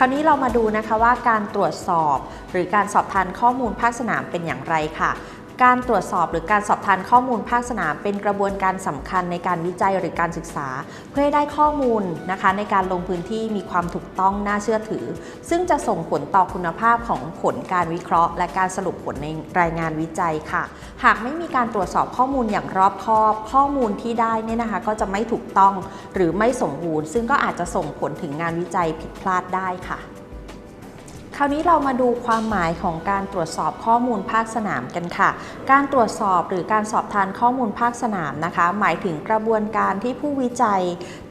คราวนี้เรามาดูนะคะว่าการตรวจสอบ หรือการสอบทานข้อมูลภาคสนามเป็นอย่างไรค่ะ การตรวจสอบหรือการสอบทานข้อมูลภาคสนาม เป็นกระบวนการสำคัญในการวิจัยหรือการศึกษา เพื่อให้ได้ข้อมูลนะคะในการลงพื้นที่มีความถูกต้องน่าเชื่อถือ ซึ่งจะส่งผลต่อคุณภาพของผลการวิเคราะห์ และการสรุปผลในรายงานวิจัยค่ะ หากไม่มีการตรวจสอบข้อมูลอย่างรอบคอบ ข้อมูลที่ได้เนี่ยนะคะ ก็จะไม่ถูกต้องหรือไม่สมบูรณ์ ซึ่งก็อาจจะส่งผลถึงงานวิจัยผิดพลาดได้ค่ะ คราวนี้เรามาดูความหมายของการตรวจสอบข้อมูลภาคสนามกันค่ะ การตรวจสอบหรือการสอบทานข้อมูลภาคสนามนะคะ หมายถึงกระบวนการที่ผู้วิจัย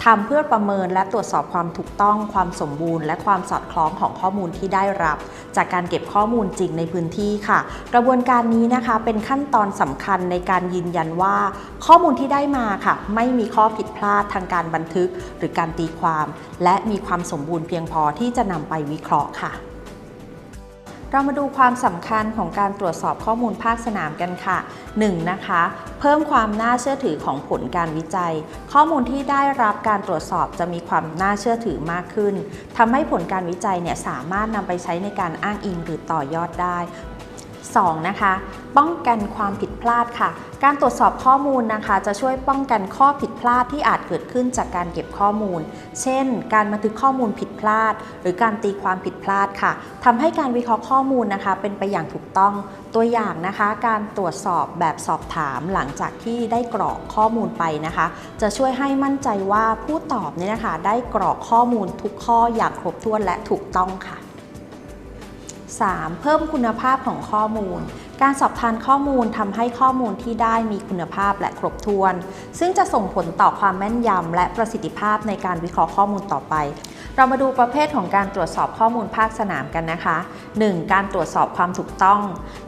ทำเพื่อประเมินและตรวจสอบความถูกต้องความสมบูรณ์ และความสอดคล้องของข้อมูลที่ได้รับ จากการเก็บข้อมูลจริงในพื้นที่ค่ะ กระบวนการนี้นะคะเป็นขั้นตอนสำคัญในการยืนยันว่า ข้อมูลที่ได้มาค่ะ ไม่มีข้อผิดพลาดทางการบันทึก หรือการตีความ และมีความสมบูรณ์เพียงพอที่จะนำไปวิเคราะห์ค่ะ เรามาดูความสำคัญของการตรวจสอบข้อมูลภาคสนามกันค่ะ 1. นะคะ เพิ่มความน่าเชื่อถือของผลการวิจัย ข้อมูลที่ได้รับการตรวจสอบจะมีความน่าเชื่อถือมากขึ้นทำให้ผลการวิจัยเนี่ยสามารถนำไปใช้ในการอ้างอิงหรือต่อยอดได้ 2. นะคะ ป้องกันความผิดพลาดค่ะ การตรวจสอบข้อมูลนะคะ จะช่วยป้องกันข้อผิดพลาดที่อาจเกิดขึ้นจากการเก็บข้อมูล เช่น การบันทึกข้อมูลผิดพลาด หรือการตีความผิดพลาดค่ะทำให้การวิเคราะห์ข้อมูลนะคะ เป็นไปอย่างถูกต้อง ตัวอย่างนะคะ การตรวจสอบแบบสอบถามหลังจากที่ได้กรอกข้อมูลไปนะคะ จะช่วยให้มั่นใจว่าผู้ตอบเนี่ยนะคะ ได้กรอกข้อมูลทุกข้ออย่างครบถ้วนและถูกต้องค่ะ 3. เพิ่มคุณภาพของข้อมูล การสอบทานข้อมูลทำให้ข้อมูลที่ได้มีคุณภาพและครบถ้วน ซึ่งจะส่งผลต่อความแม่นยำและประสิทธิภาพในการวิเคราะห์ข้อมูลต่อไป เรามาดูประเภทของการตรวจสอบข้อมูลภาคสนามกันนะคะ 1. การตรวจสอบความถูกต้อง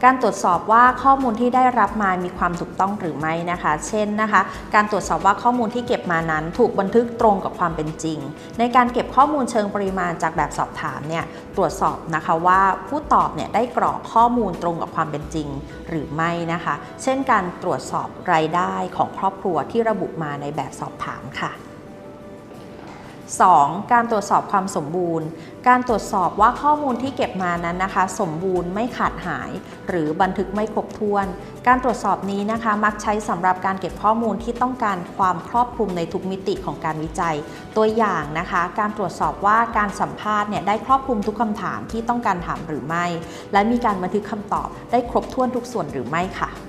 การตรวจสอบว่าข้อมูลที่ได้รับมามีความถูกต้องหรือไม่นะคะ เช่นนะคะ การตรวจสอบว่าข้อมูลที่เก็บมานั้น ถูกบันทึกตรงกับความเป็นจริง ในการเก็บข้อมูลเชิงปริมาณจากแบบสอบถามเนี่ยตรวจสอบนะคะว่าผู้ตอบเนี่ยได้กรอกข้อมูลตรงกับความเป็นจริงหรือไม่นะคะ เช่นการตรวจสอบรายได้ของครอบครัวที่ระบุมาในแบบสอบถามค่ะ 2. การตรวจสอบความสมบูรณ์ การตรวจสอบว่าข้อมูลที่เก็บมานั้นนะคะ สมบูรณ์ไม่ขาดหาย หรือบันทึกไม่ครบถ้วน การตรวจสอบนี้นะคะ มักใช้สำหรับการเก็บข้อมูลที่ต้องการความครอบคลุมในทุกมิติของการวิจัย ตัวอย่างนะคะ การตรวจสอบว่าการสัมภาษณ์เนี่ยได้ครอบคลุมทุกคำถามที่ต้องการถามหรือไม่ และมีการบันทึกคำตอบได้ครบถ้วนทุกส่วนหรือไม่ค่ะ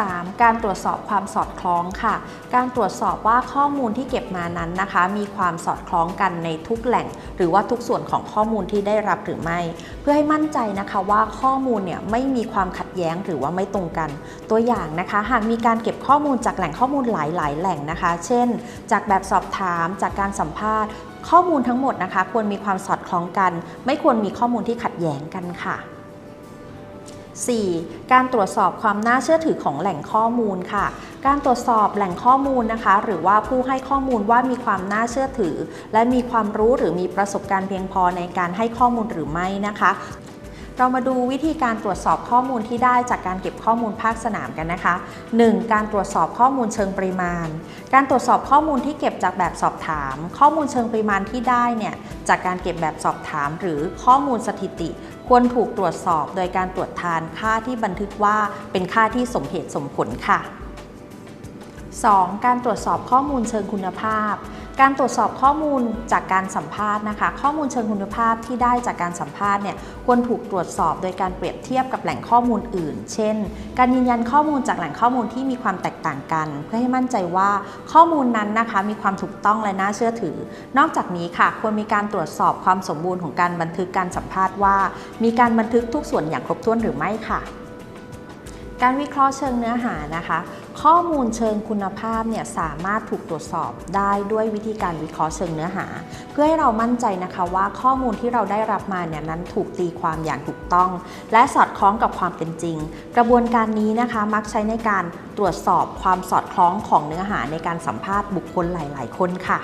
3. การตรวจสอบความสอดคล้องค่ะ การตรวจสอบว่าข้อมูลที่เก็บมานั้นนะคะ มีความสอดคล้องกันในทุกแหล่ง หรือว่าทุกส่วนของข้อมูลที่ได้รับหรือไม่ เพื่อให้มั่นใจนะคะว่าข้อมูลเนี่ยไม่มีความขัดแย้งหรือว่าไม่ตรงกัน ตัวอย่างนะคะ หากมีการเก็บข้อมูลจากแหล่งข้อมูลหลาย ๆ แหล่งนะคะ เช่น จากแบบสอบถาม จากการสัมภาษณ์ ข้อมูลทั้งหมดนะคะ ควรมีความสอดคล้องกัน ไม่ควรมีข้อมูลที่ขัดแย้งกันค่ะ 4. การตรวจสอบความน่าเชื่อถือของแหล่งข้อมูลค่ะ การตรวจสอบแหล่งข้อมูลนะคะ หรือว่าผู้ให้ข้อมูลว่ามีความน่าเชื่อถือ และมีความรู้หรือมีประสบการณ์เพียงพอในการให้ข้อมูลหรือไม่นะคะ เรามาดูวิธีการตรวจสอบข้อมูลที่ได้จากการเก็บข้อมูลภาคสนามกันนะคะ 1. การตรวจสอบข้อมูลเชิงปริมาณ การตรวจสอบข้อมูลที่เก็บจากแบบสอบถาม ข้อมูลเชิงปริมาณที่ได้เนี่ยจากการเก็บแบบสอบถาม หรือข้อมูลสถิติ ควรถูกตรวจสอบโดยการตรวจทานค่าที่บันทึกว่าเป็นค่าที่สมเหตุสมผลค่ะ 2. การตรวจสอบข้อมูลเชิงคุณภาพ การตรวจสอบข้อมูลจากการสัมภาษณ์นะคะ ข้อมูลเชิงคุณภาพที่ได้จากการสัมภาษณ์เนี่ยควรถูกตรวจสอบโดยการเปรียบเทียบกับแหล่งข้อมูลอื่น เช่น การยืนยันข้อมูลจากแหล่งข้อมูลที่มีความแตกต่างกัน เพื่อให้มั่นใจว่าข้อมูลนั้นนะคะ มีความถูกต้องและน่าเชื่อถือ นอกจากนี้ค่ะ ควรมีการตรวจสอบความสมบูรณ์ของการบันทึกการสัมภาษณ์ว่า มีการบันทึกทุกส่วนอย่างครบถ้วนหรือไม่ค่ะ การวิเคราะห์เชิงเนื้อหานะคะ ข้อมูลเชิงคุณภาพเนี่ยสามารถถูกตรวจสอบได้ด้วยวิธีการวิเคราะห์เชิงเนื้อหา เพื่อให้เรามั่นใจนะคะว่าข้อมูลที่เราได้รับมาเนี่ยนั้นถูกตีความอย่างถูกต้อง และสอดคล้องกับความเป็นจริง กระบวนการนี้นะคะมักใช้ในการตรวจสอบความสอดคล้องของเนื้อหาในการสัมภาษณ์บุคคลหลาย ๆ คนค่ะ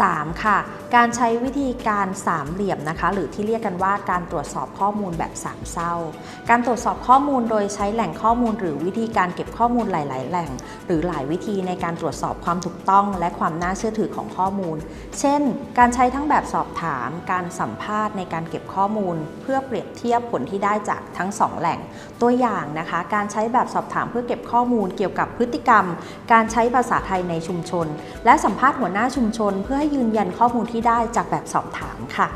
3. ค่ะ การใช้วิธีการสามเหลี่ยมนะคะ หรือที่เรียกกันว่าการตรวจสอบข้อมูลแบบสามเศร้า การตรวจสอบข้อมูลโดยใช้แหล่งข้อมูล หรือวิธีการเก็บข้อมูลหลาย ๆ แหล่ง หรือหลายวิธีในการตรวจสอบความถูกต้อง และความน่าเชื่อถือของข้อมูล เช่น การใช้ทั้งแบบสอบถาม การสัมภาษณ์ในการเก็บข้อมูล เพื่อเปรียบเทียบผลที่ได้จากทั้งสองแหล่ง ตัวอย่างนะคะ การใช้แบบสอบถามเพื่อเก็บข้อมูลเกี่ยวกับพฤติกรรม การใช้ภาษาไทยในชุมชน และสัมภาษณ์หัวหน้าชุมชนเพื่อให้ยืนยันข้อมูลที่ได้จากแบบสอบถามค่ะ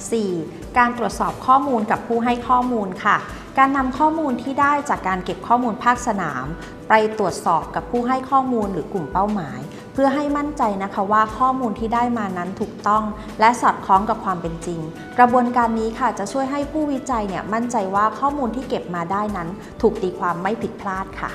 4. การตรวจสอบข้อมูลกับผู้ให้ข้อมูลค่ะ การนำข้อมูลที่ได้จากการเก็บข้อมูลภาคสนาม ไปตรวจสอบกับผู้ให้ข้อมูลหรือกลุ่มเป้าหมาย เพื่อให้มั่นใจนะคะว่าข้อมูลที่ได้มานั้นถูกต้อง และสอดคล้องกับความเป็นจริง กระบวนการนี้ค่ะจะช่วยให้ผู้วิจัยเนี่ยมั่นใจว่าข้อมูลที่เก็บมาได้นั้น ถูกตีความไม่ผิดพลาดค่ะ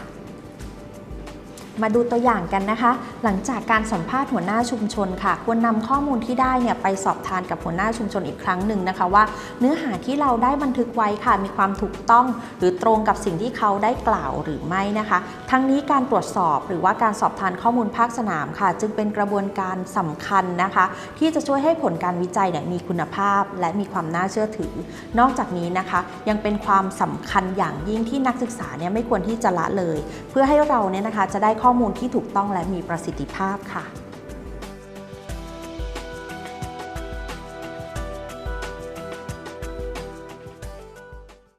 มาดูตัวอย่างกันนะคะ หลังจากการสัมภาษณ์หัวหน้าชุมชนค่ะ ควรนำข้อมูลที่ได้เนี่ยไปสอบทานกับหัวหน้าชุมชนอีกครั้งหนึ่งนะคะว่า เนื้อหาที่เราได้บันทึกไว้ค่ะ มีความถูกต้อง หรือตรงกับสิ่งที่เขาได้กล่าวหรือไม่นะคะ ทั้งนี้การตรวจสอบหรือว่าการสอบทานข้อมูลภาคสนามค่ะ จึงเป็นกระบวนการสำคัญนะคะ ที่จะช่วยให้ผลการวิจัยเนี่ยมีคุณภาพ และมีความน่าเชื่อถือ นอกจากนี้นะคะ ยังเป็นความสำคัญอย่างยิ่งที่นักศึกษาเนี่ยไม่ควรที่จะละเลย เพื่อให้เราเนี่ยนะคะจะได้ข้อข้อมูลที่ถูกต้องและมีประสิทธิภาพค่ะ